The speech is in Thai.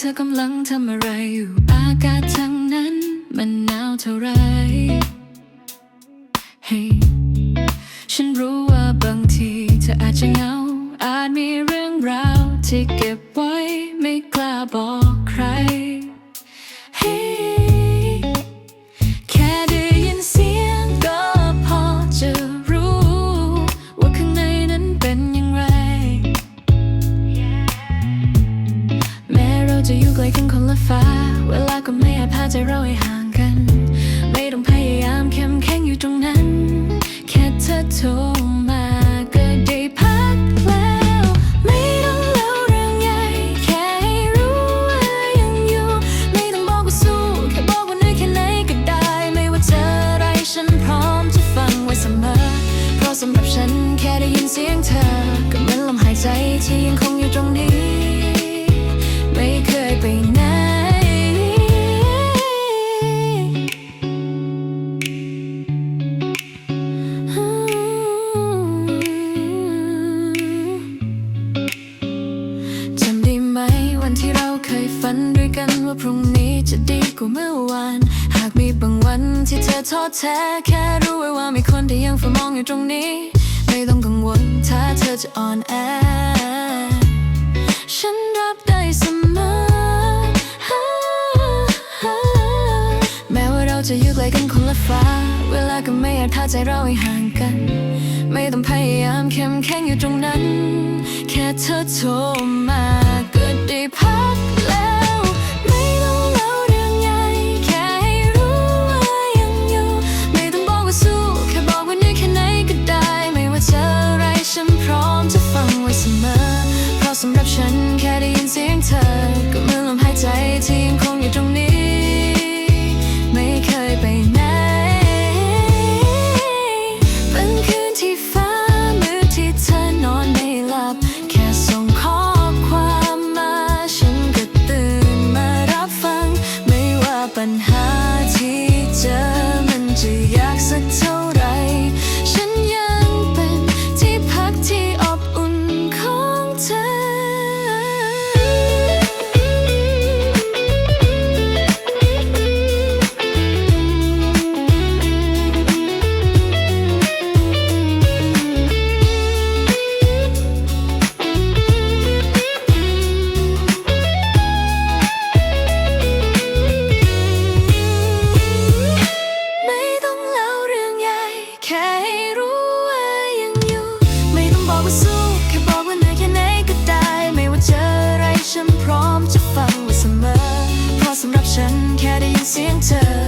เธอกำลังทำอะไรอยู่ อากาศทางนั้นมันหนาวเท่าไร Hey ฉันรู้ว่าบางทีเธออาจจะเหงา อาจมีเรื่องราวที่เก็บไว้ไม่กล้าบอกใคร ฟ้า เวลาก็ไม่อาจพาใจเราให้ห่างกัน ไม่ต้องพยายามเข้มแข็งอยู่ตรงนั้น แค่เธอโทรมาก็ได้พักแล้ว ไม่ต้องเล่าเรื่องใหญ่ แค่ให้รู้ว่ายังอยู่ ไม่ต้องบอกว่าสู้ แค่บอกว่าเหนื่อยแค่ไหนก็ได้ ไม่ว่าเจออะไรฉันพร้อมจะฟังไว้เสมอ เพราะสำหรับฉันแค่ได้ยินเสียงเธอ ฝันด้วยกันว่าพรุ่งนี้จะดีกว่าเมื่อวาน หากมีบางวันที่เธอท้อแท้ แค่รู้ไว้ว่ามีคนที่ยังเฝ้ามองอยู่ตรงนี้ ไม่ต้องกังวลถ้าเธอจะอ่อนแอ ฉันรับได้เสมอ แม้ว่าเราจะอยู่ไกลกันคนละฟ้า เวลาก็ไม่อาจพาใจเราให้ห่างกัน ไม่ต้องพยายามเข้มแข็งอยู่ตรงนั้น แค่เธอโทรม สำหรับฉันแค่ได้ยินเสียงเธอ ก็เหมือนลมหายใจที่ยังค body is in touch.